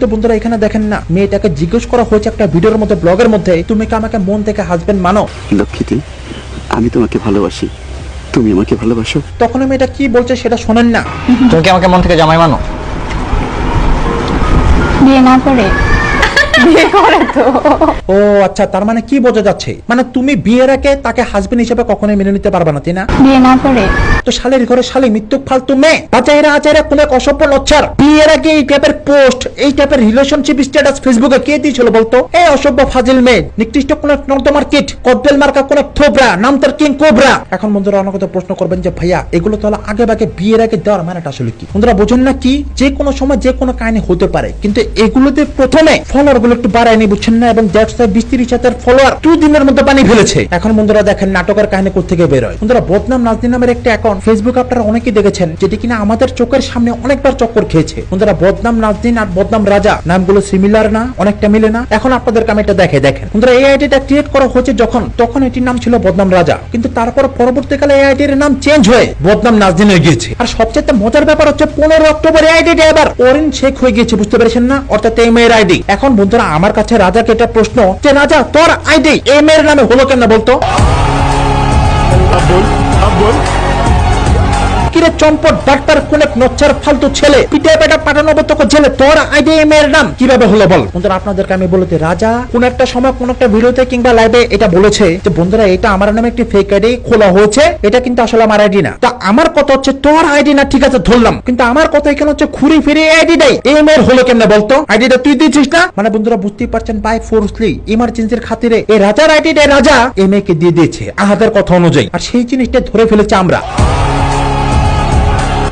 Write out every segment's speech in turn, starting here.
তো বন্ধুরা এখানে দেখেন না মেয়েটাকে জিজ্ঞেস করা হয়েছে একটা ভিডিওর মধ্যে ব্লগের মধ্যে তুমি কি আমাকে মন থেকে হাজবেন্ড মানো? লক্ষ্মীতি আমি তোমাকে ভালোবাসি। তুমি আমাকে ভালোবাসো? তখন মেয়েটা কি বলছে সেটা শোনেন না। তুমি কি আমাকে মন থেকে জামাই মানো? বিয়ে না করে। বিয়ে করে তো। ও আচ্ছা তার মানে কি বোঝা যাচ্ছে? মানে তুমি বিয়ের আগে তাকে হাজবেন্ড হিসেবে কখনোই মেনে নিতে পারবে না তাই না? বিয়ে না করে। তো শালের ঘরে শালে মৃত্যু ফালতু মেয়ে। আচাইরা আচাইরা কোন এক অসভ্য লচ্ছার। বিয়ের আগে এই টাইপের পোস্ট এই টাইপের রিলেশনশিপ স্ট্যাটাস ফেসবুকে কে দিয়েছিল বলতো? এই অসভ্য ফাজিল মেয়ে নিকৃষ্ট কোন এক নর্দমার কিট কদবেল মার্কা কোন এক থোবরা নাম তার কিং কোবরা। এখন বন্ধুরা অনেক প্রশ্ন করবেন যে ভাইয়া এগুলো তাহলে আগে বাগে বিয়ের আগে দেওয়ার মানেটা আসলে কি? বন্ধুরা বোঝেন না কি যে কোনো সময় যে কোনো কাহিনী হতে পারে কিন্তু এগুলোতে প্রথমে ফলোয়ারগুলো একটু বাড়ায়নি বুঝছেন না? এবং দ্যাটস ওয়াই বিশ হাজার ফলোয়ার দু দিনের মধ্যে পানি ফেলেছে। এখন বন্ধুরা দেখেন, নাটকের কাহিনী কোথেকে বের হয় বন্ধুরা, বদনাম নাজদিন নামের একটা অ্যাকাউন্ট ফেসবুক আপনারা অনেকেই দেখেছেন, যেটি কিনা আমাদের চোখের সামনে অনেকবার চক্কর খেয়েছে। বন্ধুরা, বদনাম নাজদিন আর বদনাম রাজা, নামগুলো সিমিলার না, অনেকটা মিলে না? এখন আপনাদেরকে আমি এটা দেখে, দেখেন। বন্ধুরা এই আইডিটা ক্রিয়েট করা হয়েছে যখন, তখন এটির নাম ছিল বদনাম রাজা। কিন্তু তারপর পরবর্তীকালে এই আইডির নাম চেঞ্জ হয়ে বদনাম নাজদিন হয়ে গিয়েছে। আর সবচেয়ে মজার ব্যাপার হচ্ছে, পনেরো অক্টোবর এই আইডিটা এবার অরিন শেখ হয়ে গিয়েছে, বুঝতে পেরেছেন না? অর্থাৎ এই মেয়ের আইডি এখন বন্ধুরা, আমার কাছে রাজাকে এটা প্রশ্ন যে রাজা তোর আইডি এই মেয়ের নামে হলো কেন বলতো? কিরে চম্পট, ডাক্তার কোন এক নচ্চার ফালতু ছেলে। পিঠে পেটা পাঠানো তোকে জেলে, তোর আইডি এর নাম? কীভাবে হলো বল? বন্ধুরা, আপনাদেরকে আমি বলতে রাজা কোন একটা সময় কোন একটা ভিডিওতে কিংবা লাইভে এটা বলেছে যে, বন্ধুরা, এটা আমার নামে একটি ফেক আইডি খোলা হয়েছে। এটা কিন্তু আসলে আমার আইডি না। তা আমার কথা হচ্ছে, তোর আইডি না? ঠিক আছে, ধরলাম। কিন্তু আমার কথা এখানে হচ্ছে, ঘুরি ফিরে আইডি দেয় এই মেয়ের হলো কেমনে বলতো? আইডিটা তুই দিচ্ছিস না? মানে বন্ধুরা, বুঝতেই পারছেন বাই ফোর্সলি ইমার্জেন্সির খাতিরে এই রাজার আইডিটা রাজা এই কে দিয়ে দিয়েছে, আহাদের কথা অনুযায়ী। আর সেই জিনিসটা ধরে ফেলেছে আমরা।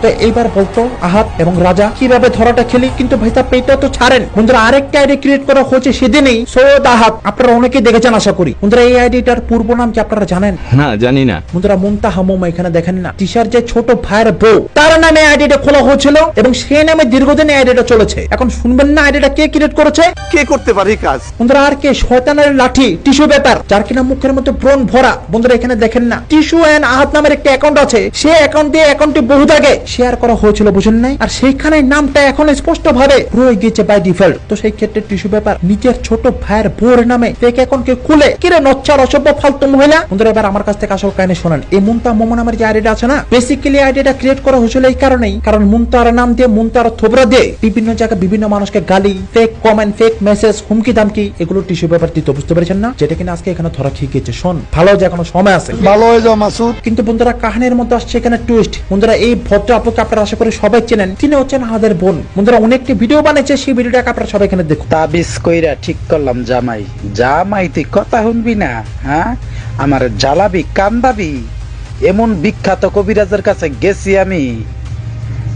তো এইবার বলতো আহাত এবং রাজা কীভাবে ধরাটা খেলি? কিন্তু ভাই তা পেটা তো ছাড়েন। বন্ধুরা আরেকটা আইডি ক্রিয়েট করা হয়েছে সেদিনই। সৈয়দ আহাত আপনারা অনেকেই দেখেছেন আশা করি। বন্ধুরা এই আইডিটার পূর্ব নাম কি আপনারা জানেন? না জানি না। বন্ধুরা মুন্তাহা মোমা এখানে দেখেন না। টিশার যে ছোট ভাইয়ের বউ তার নামে আইডিটা খোলা হয়েছিল এবং সে নামে দীর্ঘদিন আইডিটা চলেছে। এখন শুনবেন না আইডিটা কে ক্রিয়েট করেছে? কে করতে পারে এই কাজ? বন্ধুরা আর কে? শয়তানের লাঠি টিস্যু ব্যাপার যার কিনা মুখের মধ্যে ব্রণ ভরা। বন্ধুরা এখানে দেখেন না। টিস্যু এন্ড আহাত নামের একটা অ্যাকাউন্ট আছে। সে অ্যাকাউন্ট দিয়ে অ্যাকাউন্টটি বহুত আগে শেয়ার করা হয়েছিল বুঝেন নাই? আর সেইখানে নামটা এখন স্পষ্ট ভাবে রয়ে গিয়েছে বাই ডিফল্ট তো সেই ক্ষেত্রে টিস্যু ব্যাপার নিজের ছোট ভাইয়ের বোর নামে ফেক অ্যাকাউন্টকে খুলে কিরে নচ্চার অসভ্য ফালতু মহিলা? বন্ধুরা এবার আমার কাছ থেকে আসল কাহিনী শোনেন। এই মুন্তা মোমো নামের যে আইডিটা আছে না বেসিক্যালি আইডিটা ক্রিয়েট করা হয়েছিল এই কারণেই। কারণ মুন্তার নাম দিয়ে মুন্তার থোবরা দিয়ে বিভিন্ন জায়গায় বিভিন্ন মানুষকে গালি ফেক কমেন্ট ফেক মেসেজ হুমকি দামকি এগুলো টিস্যু পেপার দিতে বুঝতে পেরেছেন না? যেটা কিনা আজকে এখানে ধরা খেয়ে গিয়েছে শোন ভালো যে এখনও সময় আছে। ভালো হয়ে যাও মাসুদ। কিন্তু বন্ধুরা কাহিনীর মধ্যে আসছে এখানে টুইস্ট বন্ধুরা এই ভদ্র আপুকে আপনারা আশা করি সবাই চেনেন। তিনি হচ্ছেন আমাদের বোন। বন্ধুরা, অনেকটি ভিডিও বানিয়েছে, সেই ভিডিওটাকে আপনারা সবাই এখানে দেখুন। তাবিজ কইরা ঠিক করলাম, জামাই। জামাই, তুই কথা শুনবি না হ্যাঁ? আমার জ্বালাবি, কান্দাবি। এমন বিখ্যাত কবিরাজের কাছে গেছি আমি।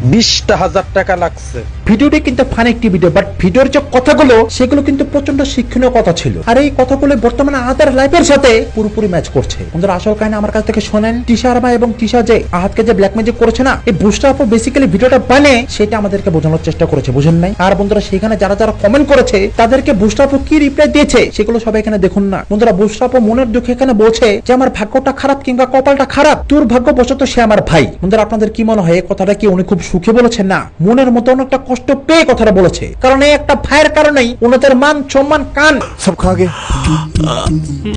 বিশটা হাজার টাকা লাগছে। ভিডিওটি কিন্তু ফান একটি ভিডিও বাট ভিডিওর যে কথাগুলো, সেগুলো কিন্তু প্রচণ্ড শিক্ষণীয় কথা ছিল। আর এই কথাগুলো বর্তমানে আহাতের লাইফের সাথে পুরোপুরি ম্যাচ করছে। বন্ধুরা, আসল কাহিনী আমার কাছ থেকে শোনেন। টিশা আরমা এবং টিশা যে আহাতকে যে ব্ল্যাক ম্যাজিক করেছে না, এই বুস্টার আপু বেসিক্যালি ভিডিওটা বানিয়ে সেটা আমাদেরকে বোঝানোর চেষ্টা করেছে, বুঝেন নাই? আর বন্ধুরা, সেখানে যারা যারা কমেন্ট করেছে, তাদেরকে বুস্টার আপু কি রিপ্লাই দিয়েছে, সেগুলো সবাই এখানে দেখুন না। বন্ধুরা, বুস্টার আপু মনের দুঃখে এখানে বলছে যে, আমার ভাগ্যটা খারাপ কিংবা কপালটা খারাপ তোর ভাগ্য বসত সে আমার ভাই। বন্ধুরা, আপনাদের কি মনে হয়? এই কথাটা কি উনি খুব সুখে বলেছেন না? মনের মতো অনেকটা কষ্ট পেয়ে কথাটা বলেছে। কারণ এই একটা ভাইয়ের কারণেই ওনাদের মান সম্মান কান। সব খাওয়া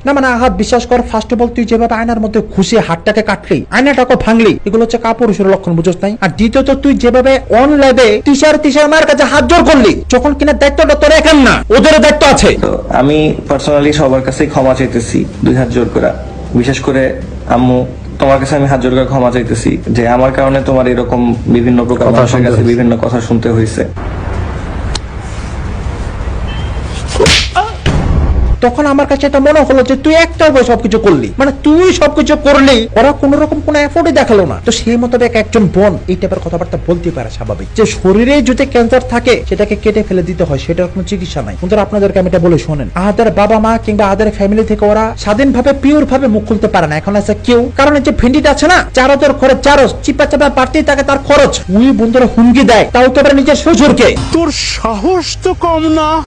না মানে আহাত বিশ্বাস কর ফার্স্ট অফ অল তুই যেভাবে আয়নার মধ্যে খুশি হাতটাকে কাটলি আয়নাটাকে ভাঙলি এগুলো হচ্ছে কাপুরুষের লক্ষণ বুঝছ নাই? আর দ্বিতীয়ত তুই যেভাবে অন লাইভে টিচার টিচার মার কাছে হাত জোর করলি যখন কিনা দায়িত্বটা তোর এখন না ওদের দায়িত্ব আছে। তো আমি পার্সোনালি সবার কাছে ক্ষমা চাইতেছি দুই হাত জোর করে। বিশেষ করে আম্মু তোমার কাছে আমি হাত জোর করে ক্ষমা চাইতেছি যে আমার কারণে তোমার এরকম বিভিন্ন প্রকার মানুষের কাছে বিভিন্ন কথা শুনতে হয়েছে। তখন আমার কাছে এটা মনে হলো যে তুই একটা বই সবকিছু করলি। মানে তুই সবকিছু করলি, ওরা কোন রকম কোনো এফোর্টই দেখাল না। তো সেই মোতাবেক একজন বোন এই টাইপের কথাবার্তা বলতে পারে স্বাভাবিক। যে শরীরে যদি ক্যান্সার থাকে, সেটাকে কেটে ফেলে দিতে হয়, সেটার কোনো চিকিৎসা নাই। বন্ধুরা, আপনাদেরকে আমি এটা বলে শোনেন। আহাদের বাবা মা কিংবা আহাদের ফ্যামিলি থেকে ওরা স্বাধীনভাবে পিওর ভাবে মুখ খুলতে পারে না। এখন আছে কেউ। কারণ এই যে ভেন্ডিটা আছে না চারতের খরচ চারস চিপা চাপা বাড়তেই থাকে, তার খরচ। উনি বন্ধুরা হুমকি দেয়, তাও তো নিজের শ্বশুরকে। তোর সাহস তো কম না।